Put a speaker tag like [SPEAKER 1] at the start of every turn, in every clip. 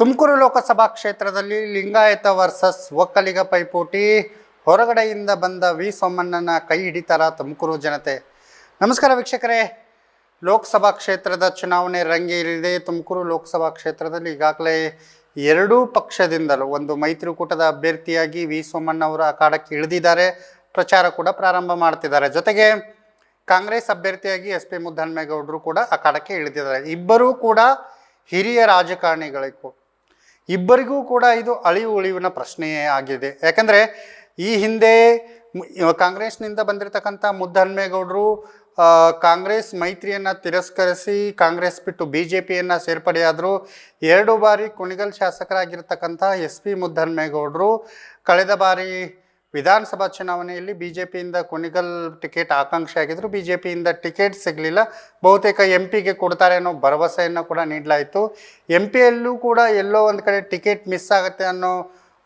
[SPEAKER 1] ತುಮಕೂರು ಲೋಕಸಭಾ ಕ್ಷೇತ್ರದಲ್ಲಿ ಲಿಂಗಾಯತ ವರ್ಸಸ್ ಒಕ್ಕಲಿಗ ಪೈಪೋಟಿ. ಹೊರಗಡೆಯಿಂದ ಬಂದ ವಿ ಸೋಮಣ್ಣನ ಕೈ ಹಿಡಿತಾರ ತುಮಕೂರು ಜನತೆ. ನಮಸ್ಕಾರ ವೀಕ್ಷಕರೇ. ಲೋಕಸಭಾ ಕ್ಷೇತ್ರದ ಚುನಾವಣೆ ರಂಗೇರಿದೆ ತುಮಕೂರು ಲೋಕಸಭಾ ಕ್ಷೇತ್ರದಲ್ಲಿ ಈಗಾಗಲೇ ಎರಡೂ ಪಕ್ಷದಿಂದಲೂ ಒಂದು ಮೈತ್ರಿಕೂಟದ ಅಭ್ಯರ್ಥಿಯಾಗಿ ವಿ ಸೋಮಣ್ಣ ಅವರು ಅಖಾಡಕ್ಕೆ ಇಳಿದಿದ್ದಾರೆ. ಪ್ರಚಾರ ಕೂಡ ಪ್ರಾರಂಭ ಮಾಡ್ತಿದ್ದಾರೆ. ಜೊತೆಗೆ ಕಾಂಗ್ರೆಸ್ ಅಭ್ಯರ್ಥಿಯಾಗಿ ಎಸ್ ಪಿ ಮುದ್ದನ್ಮೇಗೌಡರು ಕೂಡ ಅಖಾಡಕ್ಕೆ ಇಳಿದಿದ್ದಾರೆ. ಇಬ್ಬರೂ ಕೂಡ ಹಿರಿಯ ರಾಜಕಾರಣಿಗಳಿಗೂ ಇಬ್ಬರಿಗೂ ಕೂಡ ಇದು ಅಳಿವು ಉಳಿವಿನ ಪ್ರಶ್ನೆಯೇ ಆಗಿದೆ. ಯಾಕಂದರೆ ಈ ಹಿಂದೆ ಕಾಂಗ್ರೆಸ್ನಿಂದ ಬಂದಿರತಕ್ಕಂಥ ಮುದ್ದಹನ್ಮೇಗೌಡರು ಕಾಂಗ್ರೆಸ್ ಮೈತ್ರಿಯನ್ನು ತಿರಸ್ಕರಿಸಿ ಕಾಂಗ್ರೆಸ್ ಬಿಟ್ಟು ಬಿ ಜೆ ಪಿಯನ್ನು ಸೇರ್ಪಡೆಯಾದರು. ಎರಡು ಬಾರಿ ಕುಣಿಗಲ್ ಶಾಸಕರಾಗಿರ್ತಕ್ಕಂಥ ಎಸ್ ಪಿ ಮುದ್ದಹನ್ಮೇಗೌಡರು, ಕಳೆದ ಬಾರಿ ವಿಧಾನಸಭಾ ಚುನಾವಣೆಯಲ್ಲಿ ಬಿ ಜೆ ಪಿಯಿಂದ ಕುಣಿಗಲ್ ಟಿಕೆಟ್ ಆಕಾಂಕ್ಷಿ ಆಗಿದ್ರು ಬಿ ಜೆ ಪಿಯಿಂದ ಟಿಕೆಟ್ ಸಿಗಲಿಲ್ಲ. ಬಹುತೇಕ ಎಂ ಪಿಗೆ ಕೊಡ್ತಾರೆ ಅನ್ನೋ ಭರವಸೆಯನ್ನು ಕೂಡ ನೀಡಲಾಯಿತು. ಎಂ ಪಿಯಲ್ಲೂ ಕೂಡ ಎಲ್ಲೋ ಒಂದು ಕಡೆ ಟಿಕೆಟ್ ಮಿಸ್ ಆಗುತ್ತೆ ಅನ್ನೋ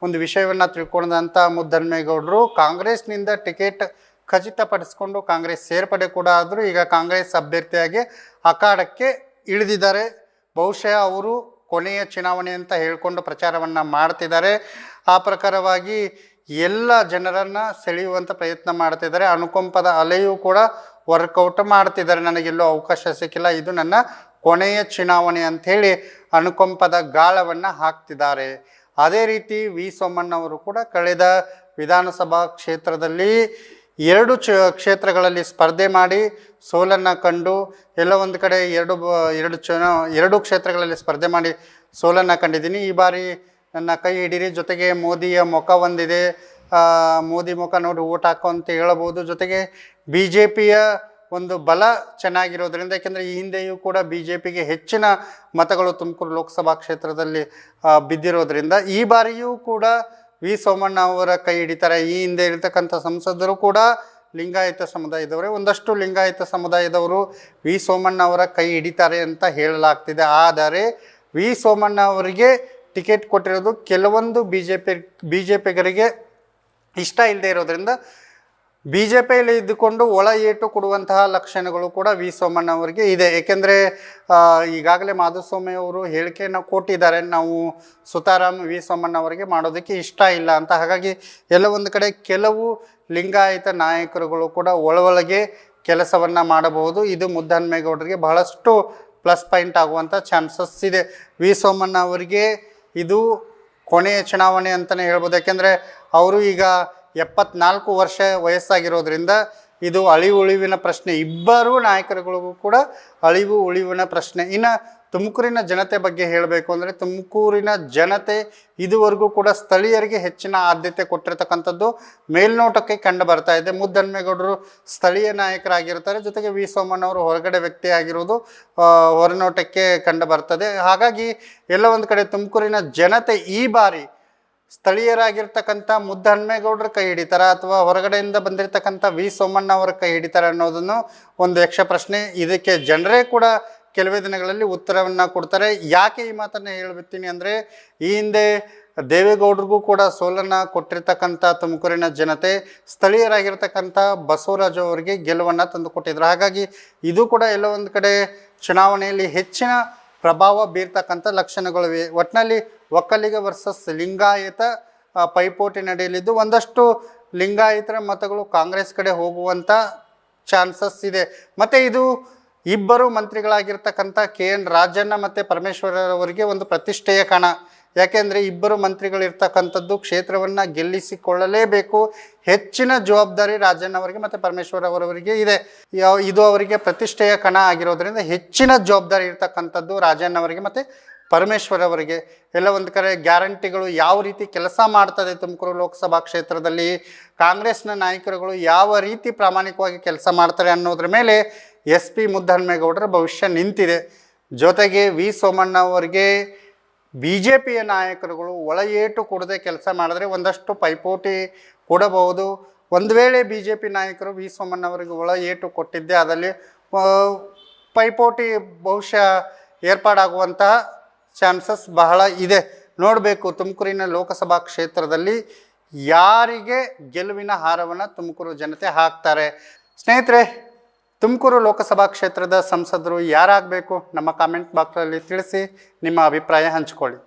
[SPEAKER 1] ಒಂದು ವಿಷಯವನ್ನು ತಿಳ್ಕೊಂಡಂಥ ಮುದ್ದನ್ಮೇಗೌಡರು ಕಾಂಗ್ರೆಸ್ನಿಂದ ಟಿಕೆಟ್ ಖಚಿತಪಡಿಸ್ಕೊಂಡು ಕಾಂಗ್ರೆಸ್ ಸೇರ್ಪಡೆ ಕೂಡ ಆದರೂ, ಈಗ ಕಾಂಗ್ರೆಸ್ ಅಭ್ಯರ್ಥಿಯಾಗಿ ಅಖಾಡಕ್ಕೆ ಇಳಿದಿದ್ದಾರೆ. ಬಹುಶಃ ಅವರು ಕೊನೆಯ ಚುನಾವಣೆ ಅಂತ ಹೇಳಿಕೊಂಡು ಪ್ರಚಾರವನ್ನು ಮಾಡ್ತಿದ್ದಾರೆ. ಆ ಪ್ರಕಾರವಾಗಿ ಎಲ್ಲ ಜನರನ್ನು ಸೆಳೆಯುವಂಥ ಪ್ರಯತ್ನ ಮಾಡ್ತಿದ್ದಾರೆ ಅನುಕಂಪದ ಅಲೆಯೂ ಕೂಡ ವರ್ಕೌಟ್ ಮಾಡ್ತಿದ್ದಾರೆ. ನನಗೆಲ್ಲೂ ಅವಕಾಶ ಸಿಕ್ಕಿಲ್ಲ. ಇದು ನನ್ನ ಕೊನೆಯ ಚುನಾವಣೆ ಅಂಥೇಳಿ ಅನುಕಂಪದ ಗಾಳವನ್ನು ಹಾಕ್ತಿದ್ದಾರೆ. ಅದೇ ರೀತಿ ವಿ ಸೋಮಣ್ಣವರು ಕೂಡ ಕಳೆದ ವಿಧಾನಸಭಾ ಕ್ಷೇತ್ರದಲ್ಲಿ ಎರಡು ಚ ಕ್ಷೇತ್ರಗಳಲ್ಲಿ ಸ್ಪರ್ಧೆ ಮಾಡಿ ಸೋಲನ್ನು ಕಂಡು ಎಲ್ಲ ಒಂದು ಕಡೆ ಎರಡು ಎರಡು ಚುನಾ ಎರಡು ಕ್ಷೇತ್ರಗಳಲ್ಲಿ ಸ್ಪರ್ಧೆ ಮಾಡಿ ಸೋಲನ್ನು ಕಂಡಿದ್ದೀನಿ. ಈ ಬಾರಿ ನನ್ನ ಕೈ ಹಿಡೀರಿ, ಜೊತೆಗೆ ಮೋದಿಯ ಮುಖ ಒಂದಿದೆ ಮೋದಿ ಮುಖ ನೋಡಿ ಓಟ್ ಹಾಕೋ ಅಂತ ಹೇಳಬಹುದು. ಜೊತೆಗೆ ಬಿ ಜೆ ಪಿಯ ಒಂದು ಬಲ ಚೆನ್ನಾಗಿರೋದ್ರಿಂದ, ಯಾಕೆಂದರೆ ಈ ಹಿಂದೆಯೂ ಕೂಡ ಬಿ ಜೆ ಪಿಗೆ ಹೆಚ್ಚಿನ ಮತಗಳು ತುಮಕೂರು ಲೋಕಸಭಾ ಕ್ಷೇತ್ರದಲ್ಲಿ ಬಿದ್ದಿರೋದ್ರಿಂದ, ಈ ಬಾರಿಯೂ ಕೂಡ ವಿ ಸೋಮಣ್ಣ ಅವರ ಕೈ ಹಿಡಿತಾರೆ. ಈ ಹಿಂದೆ ಇರ್ತಕ್ಕಂಥ ಸಂಸದರು ಕೂಡ ಲಿಂಗಾಯತ ಸಮುದಾಯದವರೇ. ಒಂದಷ್ಟು ಲಿಂಗಾಯತ ಸಮುದಾಯದವರು ವಿ ಸೋಮಣ್ಣ ಅವರ ಕೈ ಹಿಡಿತಾರೆ ಅಂತ ಹೇಳಲಾಗ್ತಿದೆ. ಆದರೆ ವಿ ಸೋಮಣ್ಣ ಅವರಿಗೆ ಟಿಕೆಟ್ ಕೊಟ್ಟಿರೋದು ಕೆಲವೊಂದು B J P B J ಪಿಗರಿಗೆ ಇಷ್ಟ ಇಲ್ಲದೆ ಇರೋದ್ರಿಂದ ಬಿ ಜೆ ಪಿಯಲ್ಲಿ ಇದ್ದುಕೊಂಡು ಒಳ ಏಟು ಕೊಡುವಂತಹ ಲಕ್ಷಣಗಳು ಕೂಡ ವಿ ಸೋಮಣ್ಣ ಅವರಿಗೆ ಇದೆ. ಏಕೆಂದರೆ ಈಗಾಗಲೇ ಮಾಧುಸ್ವಾಮಿ ಅವರು ಹೇಳಿಕೆಯನ್ನು ಕೊಟ್ಟಿದ್ದಾರೆ. ನಾವು ಸುತಾರಾಮ್, ವಿ ಸೋಮಣ್ಣ ಅವರಿಗೆ ಮಾಡೋದಕ್ಕೆ ಇಷ್ಟ ಇಲ್ಲ ಅಂತ. ಹಾಗಾಗಿ ಎಲ್ಲ ಒಂದು ಕಡೆ ಕೆಲವು ಲಿಂಗಾಯತ ನಾಯಕರುಗಳು ಕೂಡ ಒಳಗೆ ಕೆಲಸವನ್ನು ಮಾಡಬಹುದು. ಇದು ಮುದ್ದನ್ಮೇಗೌಡರಿಗೆ ಬಹಳಷ್ಟು ಪ್ಲಸ್ ಪಾಯಿಂಟ್ ಆಗುವಂಥ ಚಾನ್ಸಸ್ ಇದೆ. ವಿ ಸೋಮಣ್ಣ ಅವರಿಗೆ ಇದು ಕೊನೆಯ ಚುನಾವಣೆ ಅಂತಲೇ ಹೇಳ್ಬೋದು. ಯಾಕೆಂದರೆ ಅವರು ಈಗ ಎಪ್ಪತ್ನಾಲ್ಕು ವರ್ಷ ವಯಸ್ಸಾಗಿರೋದ್ರಿಂದ ಇದು ಅಳಿವು ಉಳಿವಿನ ಪ್ರಶ್ನೆ. ಇಬ್ಬರೂ ನಾಯಕರುಗಳಿಗೂ ಕೂಡ ಅಳಿವು ಉಳಿವಿನ ಪ್ರಶ್ನೆ. ಇನ್ನು ತುಮಕೂರಿನ ಜನತೆ ಬಗ್ಗೆ ಹೇಳಬೇಕು ಅಂದರೆ ತುಮಕೂರಿನ ಜನತೆ ಇದುವರೆಗೂ ಕೂಡ ಸ್ಥಳೀಯರಿಗೆ ಹೆಚ್ಚಿನ ಆದ್ಯತೆ ಕೊಟ್ಟಿರ್ತಕ್ಕಂಥದ್ದು ಮೇಲ್ನೋಟಕ್ಕೆ ಕಂಡು ಬರ್ತಾ ಇದೆ. ಮುದ್ದನ್ಮೇಗೌಡರು ಸ್ಥಳೀಯ ನಾಯಕರಾಗಿರ್ತಾರೆ ಜೊತೆಗೆ ವಿ ಸೋಮಣ್ಣವರು ಹೊರಗಡೆ ವ್ಯಕ್ತಿ ಆಗಿರೋದು ಹೊರನೋಟಕ್ಕೆ ಕಂಡು ಬರ್ತದೆ. ಹಾಗಾಗಿ ಎಲ್ಲ ಒಂದು ಕಡೆ ತುಮಕೂರಿನ ಜನತೆ ಈ ಬಾರಿ ಸ್ಥಳೀಯರಾಗಿರ್ತಕ್ಕಂಥ ಮುದ್ದಹನ್ಮೇಗೌಡರ ಕೈ ಹಿಡಿತಾರ ಅಥವಾ ಹೊರಗಡೆಯಿಂದ ಬಂದಿರತಕ್ಕಂಥ ವಿ ಸೋಮಣ್ಣ ಅವರ ಕೈ ಹಿಡಿತಾರೆ ಅನ್ನೋದನ್ನು ಒಂದು ಯಕ್ಷ ಪ್ರಶ್ನೆ ಇದಕ್ಕೆ ಜನರೇ ಕೂಡ ಕೆಲವೇ ದಿನಗಳಲ್ಲಿ ಉತ್ತರವನ್ನು ಕೊಡ್ತಾರೆ. ಯಾಕೆ ಈ ಮಾತನ್ನು ಹೇಳ್ಬಿಡ್ತೀನಿ ಅಂದರೆ, ಈ ಹಿಂದೆ ದೇವೇಗೌಡರಿಗೂ ಕೂಡ ಸೋಲನ್ನು ಕೊಟ್ಟಿರ್ತಕ್ಕಂಥ ತುಮಕೂರಿನ ಜನತೆ, ಸ್ಥಳೀಯರಾಗಿರ್ತಕ್ಕಂಥ ಬಸವರಾಜು ಅವರಿಗೆ ಗೆಲುವನ್ನು ತಂದುಕೊಟ್ಟಿದ್ರು. ಹಾಗಾಗಿ ಇದು ಕೂಡ ಎಲ್ಲೋ ಒಂದು ಕಡೆ ಚುನಾವಣೆಯಲ್ಲಿ ಹೆಚ್ಚಿನ ಪ್ರಭಾವ ಬೀರ್ತಕ್ಕಂಥ ಲಕ್ಷಣಗಳಿವೆ. ಒಟ್ಟಿನಲ್ಲಿ ಒಕ್ಕಲಿಗ ವರ್ಸಸ್ ಲಿಂಗಾಯತ ಪೈಪೋಟಿ ನಡೆಯಲಿದ್ದು ಒಂದಷ್ಟು ಲಿಂಗಾಯತರ ಮತಗಳು ಕಾಂಗ್ರೆಸ್ ಕಡೆ ಹೋಗುವಂಥ ಚಾನ್ಸಸ್ ಇದೆ. ಮತ್ತು ಇದು ಇಬ್ಬರು ಮಂತ್ರಿಗಳಾಗಿರ್ತಕ್ಕಂಥ ಕೆ ಎನ್ ರಾಜಣ್ಣ ಮತ್ತು ಪರಮೇಶ್ವರರವರಿಗೆ ಒಂದು ಪ್ರತಿಷ್ಠೆಯ ಕಣ. ಯಾಕೆಂದರೆ ಇಬ್ಬರು ಮಂತ್ರಿಗಳಿರ್ತಕ್ಕಂಥದ್ದು ಕ್ಷೇತ್ರವನ್ನು ಗೆಲ್ಲಿಸಿಕೊಳ್ಳಲೇಬೇಕು. ಹೆಚ್ಚಿನ ಜವಾಬ್ದಾರಿ ರಾಜಣ್ಣವರಿಗೆ ಮತ್ತು ಪರಮೇಶ್ವರ್ ಅವರವರಿಗೆ ಇದೆ ಇದು ಅವರಿಗೆ ಪ್ರತಿಷ್ಠೆಯ ಕಣ ಆಗಿರೋದ್ರಿಂದ ಹೆಚ್ಚಿನ ಜವಾಬ್ದಾರಿ ಇರ್ತಕ್ಕಂಥದ್ದು ರಾಜಣ್ಣವರಿಗೆ ಮತ್ತು ಪರಮೇಶ್ವರ್ ಅವರಿಗೆ ಎಲ್ಲ ಒಂದು ಕಡೆ ಗ್ಯಾರಂಟಿಗಳು ಯಾವ ರೀತಿ ಕೆಲಸ ಮಾಡ್ತದೆ ತುಮಕೂರು ಲೋಕಸಭಾ ಕ್ಷೇತ್ರದಲ್ಲಿ, ಕಾಂಗ್ರೆಸ್ನ ನಾಯಕರುಗಳು ಯಾವ ರೀತಿ ಪ್ರಾಮಾಣಿಕವಾಗಿ ಕೆಲಸ ಮಾಡ್ತಾರೆ ಅನ್ನೋದ್ರ ಮೇಲೆ ಎಸ್ ಪಿ ಮುದ್ದಹನುಮೇಗೌಡರ ಭವಿಷ್ಯ ನಿಂತಿದೆ. ಜೊತೆಗೆ ವಿ ಸೋಮಣ್ಣ ಅವರಿಗೆ ಬಿ ಜೆ ಪಿಯ ನಾಯಕರುಗಳು ಒಳ ಏಟು ಕೊಡದೆ ಕೆಲಸ ಮಾಡಿದ್ರೆ ಒಂದಷ್ಟು ಪೈಪೋಟಿ ಕೊಡಬಹುದು. ಒಂದು ವೇಳೆ ಬಿ ಜೆ ಪಿ ನಾಯಕರು ವಿ ಸೋಮಣ್ಣ ಅವರಿಗೆ ಒಳ ಏಟು ಕೊಟ್ಟಿದ್ದೆ ಅದರಲ್ಲಿ ಪೈಪೋಟಿ ಬಹುಶಃ ಏರ್ಪಾಡಾಗುವಂತಹ ಚಾನ್ಸಸ್ ಬಹಳ ಇದೆ. ನೋಡಬೇಕು, ತುಮಕೂರಿನ ಲೋಕಸಭಾ ಕ್ಷೇತ್ರದಲ್ಲಿ ಯಾರಿಗೆ ಗೆಲುವಿನ ಹಾರವನ್ನು ತುಮಕೂರು ಜನತೆ ಹಾಕ್ತಾರೆ. ಸ್ನೇಹಿತರೆ ತುಮಕೂರು ಲೋಕಸಭಾ ಕ್ಷೇತ್ರದ ಸಂಸದರು ಯಾರಾಗಬೇಕು ನಮ್ಮ ಕಾಮೆಂಟ್ ಬಾಕ್ಸಲ್ಲಿ ತಿಳಿಸಿ ನಿಮ್ಮ ಅಭಿಪ್ರಾಯ ಹಂಚಿಕೊಳ್ಳಿ.